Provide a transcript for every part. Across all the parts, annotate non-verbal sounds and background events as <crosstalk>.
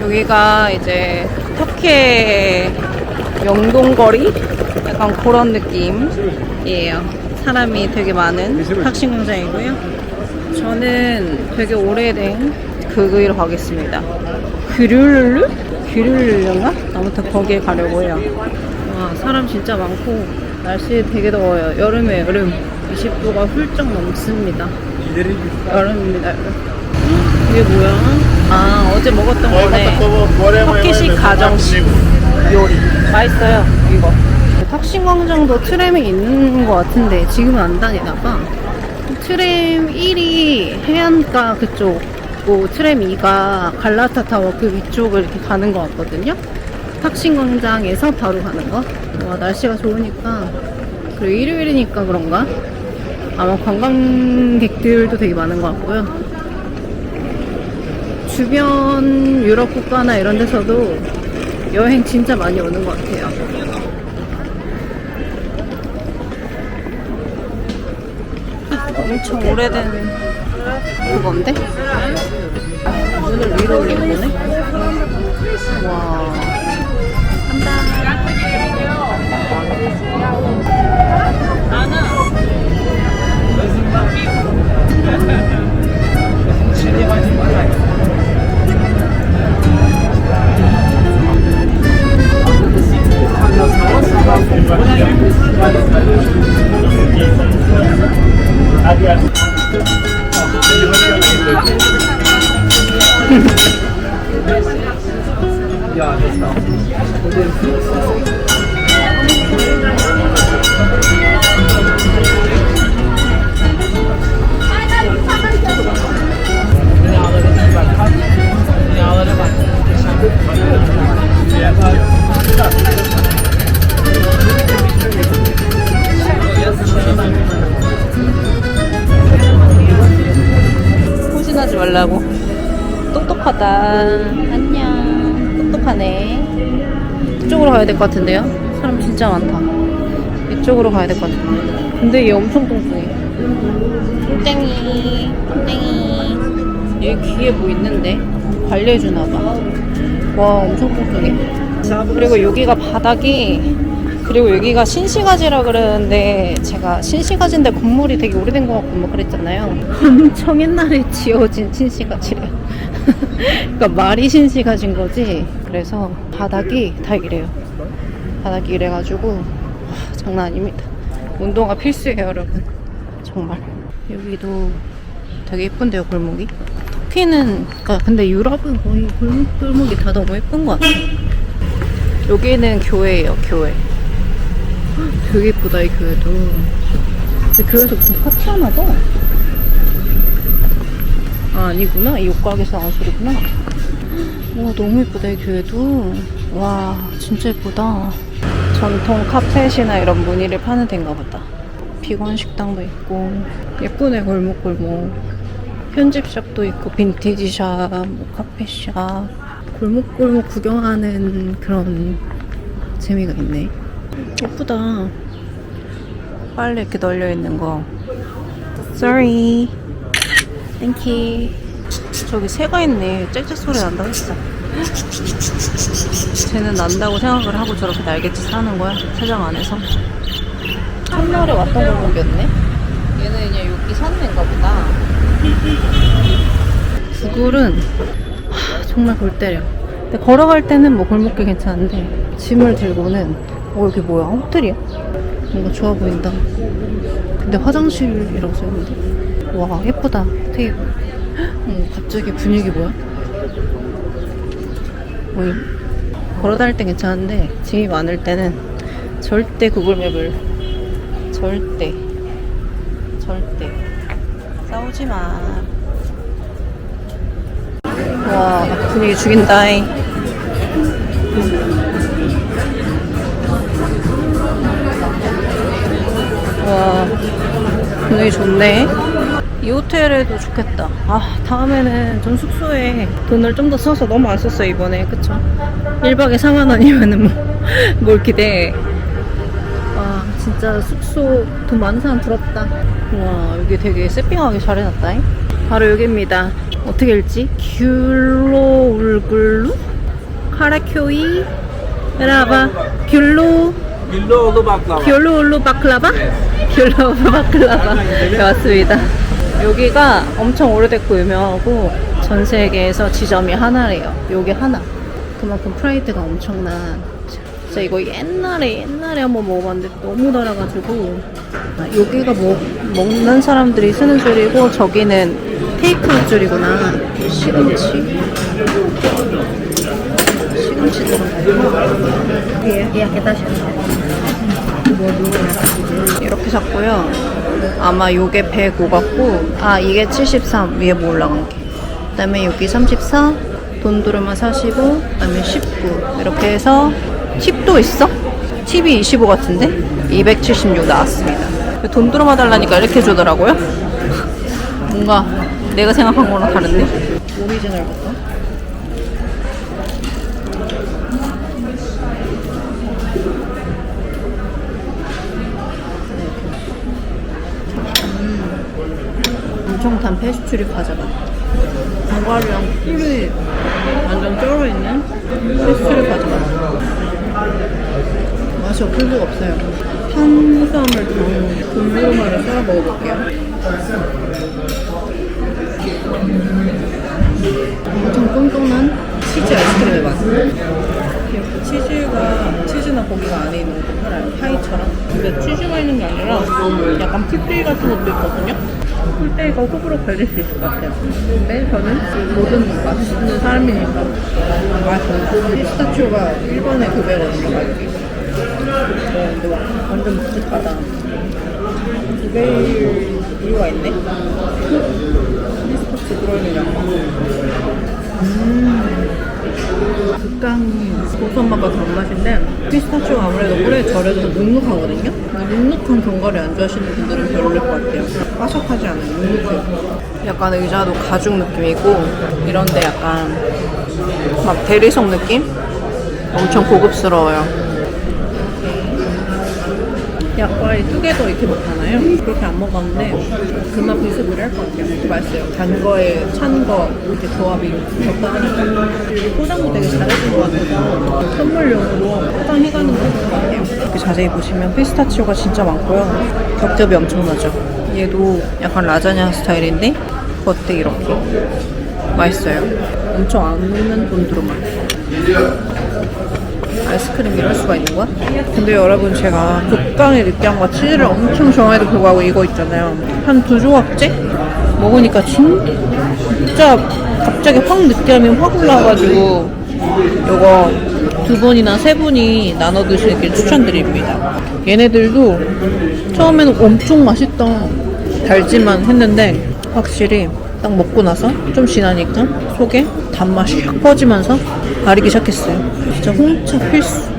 여기가 이제 터키의 명동거리? 약간 그런 느낌이에요. 사람이 되게 많은 탁신공장이고요. 저는 되게 오래된 그거로 가겠습니다. 규룰루? 규룰루인가? 아무튼 거기에 가려고 해요. 와, 사람 진짜 많고, 날씨 되게 더워요. 여름에 여름. 20도가 훌쩍 넘습니다. 여름입니다, 여름. 이게 뭐야? 아, 어제 먹었던 거네. 터키식 가정식 요리. 맛있어요, 이거. 탁신광장도 트램이 있는 것 같은데, 지금은 안 다니나 봐. 트램 1이 해안가 그쪽, 고 트램 2가 갈라타 타워 그 위쪽을 이렇게 가는 것 같거든요. 탁신광장에서 바로 가는 거. 와, 날씨가 좋으니까. 그리고 일요일이니까 그런가? 아마 관광객들도 되게 많은 것 같고요. 주변 유럽 국가나 이런 데서도 여행 진짜 많이 오는 것 같아요. 엄청 오래된 그건데? 눈을 위로 올리는 거네? 와. 후진 것 같은데요? 사람 진짜 많다. 이쪽으로 가야 될 것 같은데. 근데 얘 엄청 뚱뚱해. 뚱땡이, 뚱땡이. 여기 귀에 뭐 있는데? 관리해주나봐. 와, 엄청 뚱뚱해. 그리고 여기가 바닥이 그리고 여기가 신시가지라 그러는데 제가 신시가지인데 건물이 되게 오래된 것 같고 뭐 그랬잖아요. 엄청 옛날에 지어진 신시가지래요. <laughs> 그러니까 말이 신시가지인 거지. 그래서 바닥이 다 이래요. 바닥이 이래가지고 와, 장난 아닙니다. 운동화 필수예요, 여러분. 정말. 여기도 되게 예쁜데요, 골목이. 터키는 그러니까 근데 유럽은 거의 골목 골목이 다 너무 예쁜 것 같아요. 여기는 교회예요, 교회. 되게 예쁘다, 이 교회도. 근데 교회에서 무슨 파티 하나 봐. 아, 아니구나. 이 옷가게에서 나온 소리구나. 와, 너무 예쁘다, 이 교회도. 와, 진짜 예쁘다. 전통 카펫이나 이런 무늬를 파는 데인가 보다. 비건 식당도 있고, 예쁘네, 골목골목. 편집샵도 있고, 빈티지샵, 뭐 카페샵. 골목골목 구경하는 그런 재미가 있네. 예쁘다. 빨리 이렇게 널려 있는 거. Sorry. Thank you. 저기 새가 있네. 짹짹 소리 난다고 했어. 쟤는 난다고 생각을 하고 저렇게 날갯짓 하는 거야. 세장 안에서. 첫날에 왔던 골목이었네. 얘는 그냥 여기 애인가 보다. 구글은 하, 정말 골 때려. 근데 걸어갈 때는 뭐 골목길 괜찮은데 짐을 들고는 어 여기 뭐야 호텔이야? 뭔가 좋아 보인다. 근데 화장실이라고 써있는데 와 예쁘다 테이블. 어, 갑자기 분위기 뭐야? 뭐임? 걸어 다닐 땐 괜찮은데 짐이 많을 때는 절대 구글맵을 절대 절대 싸우지 마. 와 분위기 죽인다잉. 와 분위기 좋네. 이 호텔에도 좋겠다. 아 다음에는 전 숙소에 돈을 좀 더 써서 너무 안 썼어요 이번에 그쵸? 1박에 4만 원이면은 뭐, <laughs> 뭘 기대해. 와 진짜 숙소 돈 많은 사람 부럽다. 와 여기 되게 세팅하게 잘 해놨다 잉. 바로 여기입니다. 어떻게 읽지? 귤로 울글루? 카라쿄이 라바 귤로 Güllo oldu baklava. 귤로올로 바클라바? 귤로올로 바클라바 네, 맞습니다 여기가 엄청 오래됐고 유명하고 전 세계에서 지점이 하나래요. 여기 하나. 그만큼 프라이드가 엄청난 진짜 이거 옛날에 옛날에 한번 먹어봤는데 너무 달아가지고 아, 여기가 먹, 먹는 사람들이 쓰는 줄이고 저기는 테이크아웃 줄이구나. 시금치. 시금치 다시 이렇게 샀고요. 아마 요게 105 같고, 아, 이게 73, 위에 뭐 올라간 게. 그 다음에 여기 34, 돈두르마 45, 그 다음에 19. 이렇게 해서 팁도 있어? 팁이 25 같은데? 276 나왔습니다. 돈두르마 달라니까 이렇게 주더라고요. <laughs> 뭔가 내가 생각한 거랑 다른데? 오리지널부터. 엄청 단 페스츄리 과자가. 견과류랑 꿀이 완전 쩔어있는 페스츄리 과자가. 맛이 없을 수가 없어요. 탄수화물 당 군부르마를 썰어 먹어볼게요. 엄청 쫀쫀한 치즈 아이스크림의 맛 이렇게 치즈가 치즈나 고기가 안에 있는 것도 팔아요. 파이처럼. 근데 치즈가 있는 게 아니라 약간 풀떼기 같은 것도 있거든요. 풀떼기가 호불호 걸릴 수 있을 것 같아요. 근데 저는 모든 맛있는 사람이니까 맛있어요 피스타치오가 1번에 900원인가 가격이 어, 근데 와- 완전 묵직하다. 두 개일 이유가 있네? 피스타치오 들어있는 양파 극강이 고소한 맛과 단맛인데 피스타치오가 아무래도 오래 절여져서 눅눅하거든요? 눅눅한 견과류 안 좋아하시는 분들은 별로일 것 같아요 바삭하지 않아요 눅눅해요 약간 의자도 가죽 느낌이고 이런데 약간 막 대리석 느낌? 엄청 고급스러워요 약과의 뚜개도 이렇게 먹잖아요. 그렇게 안 먹었는데 그맛 비슷비슷할 것 같아요. 맛있어요. 단 거에 찬 거 이렇게 조합이 적당하니까 포장도 되게 잘해준 것 같아서 선물용으로 포장해가는 것 같아요. 이렇게 자세히 보시면 피스타치오가 진짜 많고요. 겹겹이 엄청나죠. 얘도 약간 라자냐 스타일인데 겉에 이렇게 맛있어요. 엄청 안 묻는 돈두루맛. 아이스크림 이럴 수가 있는 거야? 근데 여러분 제가 극강의 느끼함과 치즈를 엄청 좋아해도 불구하고 이거 있잖아요 한 두 조각째? 먹으니까 진짜 갑자기 확 느끼함이 확 올라와가지고 이거 두 분이나 세 분이 나눠 드시길 추천드립니다 얘네들도 처음에는 엄청 맛있다 달지만 했는데 확실히 딱 먹고 나서 좀 지나니까 속에 단맛이 확 퍼지면서 가리기 시작했어요. 진짜 홍차 필수.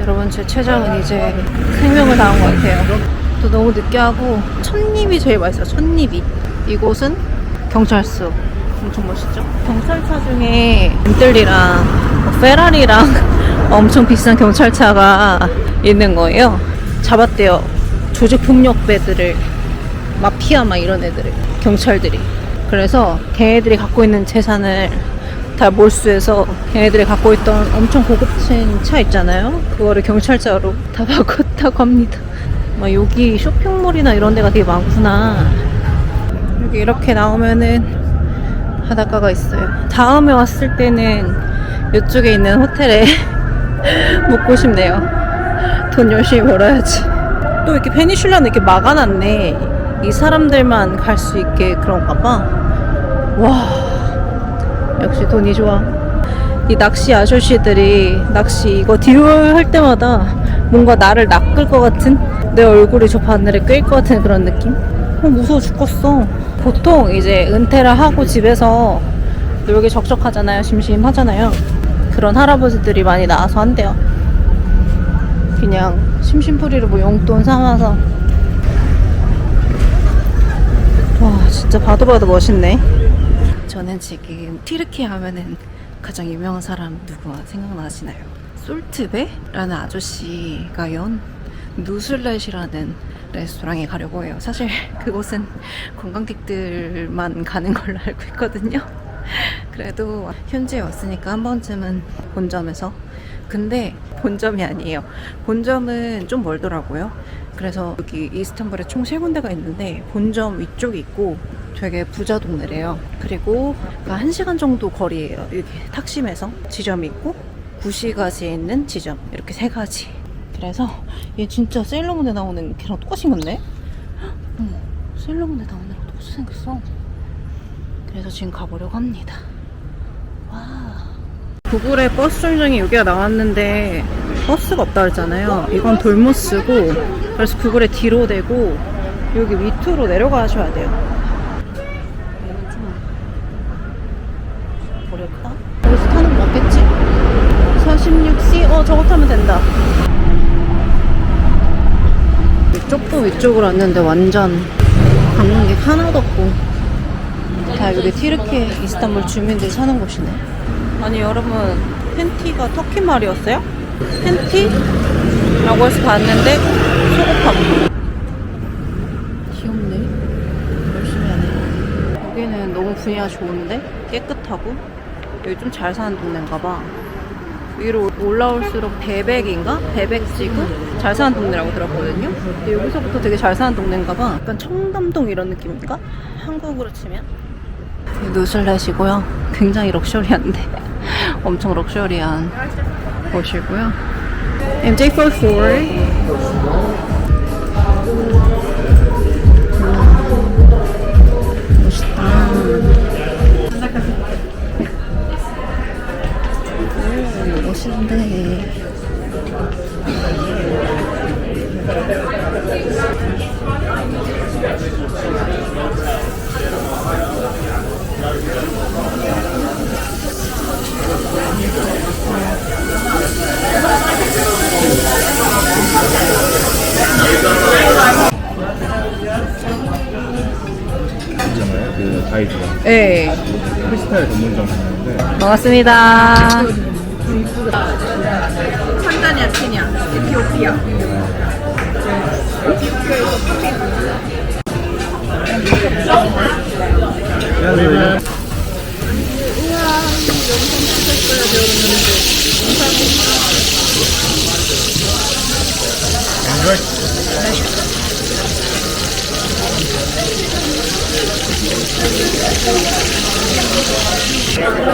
여러분 제 체장은 이제 생명을 다한 것 같아요. 또 너무 느끼하고 첫입이 제일 맛있어요. 첫입이. 이곳은 경찰서. 엄청 멋있죠? 경찰차 중에 벤틀리랑 뭐 페라리랑 <laughs> 엄청 비싼 경찰차가 있는 거예요. 잡았대요. 조직 폭력배들을 마피아 막 이런 애들을 경찰들이 그래서 걔네들이 갖고 있는 재산을 다 몰수해서 걔네들이 갖고 있던 엄청 고급진 차 있잖아요. 그거를 경찰차로 다 <laughs> 바꿨다고 합니다. 막 여기 쇼핑몰이나 이런 데가 되게 많구나. 여기 이렇게 나오면은 바닷가가 있어요. 다음에 왔을 때는 이쪽에 있는 호텔에 <laughs> 묵고 싶네요. 돈 열심히 벌어야지. 또 이렇게 페니슐라는 이렇게 막아놨네. 이 사람들만 갈 수 있게 그런가 봐. 와, 역시 돈이 좋아. 이 낚시 아저씨들이 낚시 이거 디올 할 때마다 뭔가 나를 낚을 것 같은 내 얼굴이 저 바늘에 꿰일 것 같은 그런 느낌? 어, 무서워 죽겠어. 보통 이제 은퇴를 하고 집에서 놀기 적적하잖아요. 심심하잖아요. 그런 할아버지들이 많이 나와서 한대요. 그냥 심심풀이로 뭐 용돈 삼아서 와 진짜 봐도 봐도 멋있네. 저는 지금 티르키 하면은 가장 유명한 사람 누구 생각나시나요? 솔트베라는 아저씨가 연 누슬렛이라는 레스토랑에 가려고 해요. 사실 그곳은 관광객들만 가는 걸로 알고 있거든요. 그래도 현지에 왔으니까 한 번쯤은 본점에서. 근데 본점이 아니에요. 본점은 좀 멀더라고요 그래서 여기 이스탄불에 총 세 군데가 있는데 본점 위쪽이 있고 되게 부자 동네래요. 그리고 한 시간 정도 거리예요. 여기 탁심에서 지점이 있고 구시가지에 있는 지점 이렇게 세 가지. 그래서 얘 진짜 세일러문에 나오는 걔랑 똑같이 생겼네? 어머 세일러문에 나오는 애랑 똑같이 생겼어. 그래서 지금 가보려고 합니다. 와. 구글에 버스 정류장이 여기가 나왔는데 버스가 없다 그랬잖아요. 이건 돌모스고 그래서 구글에 뒤로 대고 여기 밑으로 내려가셔야 돼요. 어렵다. 여기서 타는 거 없겠지? 46C? 어 저거 타면 된다. 이쪽도 위쪽으로 왔는데 완전 관광객 하나도 없고 다 여기 티르키 이스탄불 주민들이 사는 곳이네. 아니 여러분 팬티가 터키 말이었어요? 팬티? 라고 해서 봤는데 소고팝. 귀엽네. 열심히 하네. 여기는 너무 분위기가 좋은데 깨끗하고 여기 좀 잘 사는 동네인가 봐. 위로 올라올수록 배백인가? 배백지구? 잘 사는 동네라고 들었거든요. 근데 여기서부터 되게 잘 사는 동네인가 봐. 약간 청담동 이런 느낌인가? 한국으로 치면? 누슬렛이고요. 굉장히 럭셔리한데 <laughs> 엄청 럭셔리한 곳이고요. MJ44 멋있다. 오, 멋있는데. 있잖아요. 그 네, 크리스탈 전문점 있는데 반갑습니다. 탄자니아, 케냐, 에티오피아. 안녕하세요. 스페셜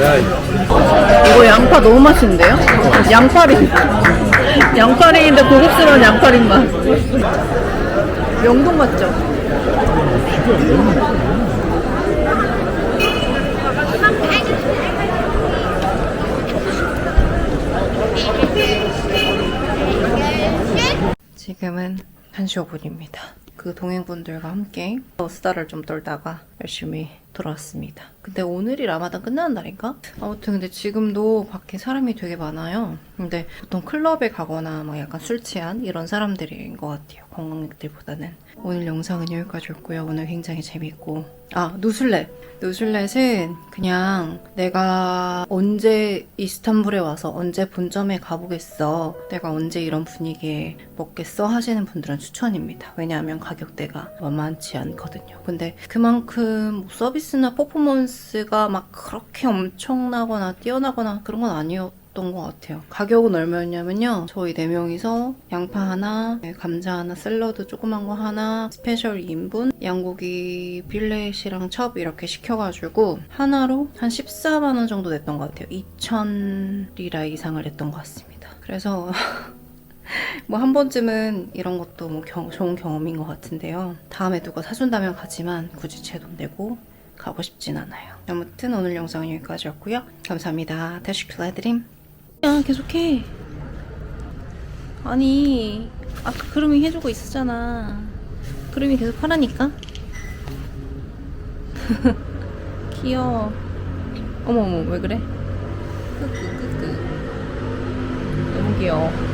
야, 이거 양파 너무 맛있는데요? 양파링. 양파링인데 고급스러운 양파링 맛. 명동 맞죠? 지금은 1시 5분입니다. 그 동행분들과 함께 수다를 좀 떨다가 열심히 돌아왔습니다. 근데 오늘이 라마단 끝나는 날인가? 아무튼 근데 지금도 밖에 사람이 되게 많아요. 근데 보통 클럽에 가거나 막 약간 술 취한 이런 사람들인 것 같아요. 관광객들보다는. 오늘 영상은 여기까지였고요. 오늘 굉장히 재밌고. 아, 누슬렛. 누슬렛은 그냥 내가 언제 이스탄불에 와서 언제 본점에 가보겠어. 내가 언제 이런 분위기에 먹겠어 하시는 분들은 추천입니다. 왜냐하면 가격대가 만만치 않거든요. 근데 그만큼 뭐 서비스나 퍼포먼스가 막 그렇게 엄청나거나 뛰어나거나 그런 건 아니었 던 것 같아요. 가격은 얼마였냐면요. 저희 4명이서 양파 하나, 네, 감자 하나, 샐러드 조그만 거 하나, 스페셜 2인분, 양고기 필렛이랑 첩 이렇게 시켜가지고 하나로 한 14만원 정도 냈던 것 같아요. 2,000리라 이상을 냈던 것 같습니다. 그래서 <laughs> 뭐한 번쯤은 이런 것도 뭐 경- 좋은 경험인 것 같은데요. 다음에 누가 사준다면 가지만 굳이 제 돈 내고 가고 싶진 않아요. 아무튼 오늘 영상은 여기까지였고요. 감사합니다. 다시 클라드림. 야 계속해. 아니 아까 그림이 해주고 있었잖아. 그림이 계속 하라니까. <laughs> 귀여워. 어머 어머 왜 그래? 끄끄끄끄. 너무 귀여워.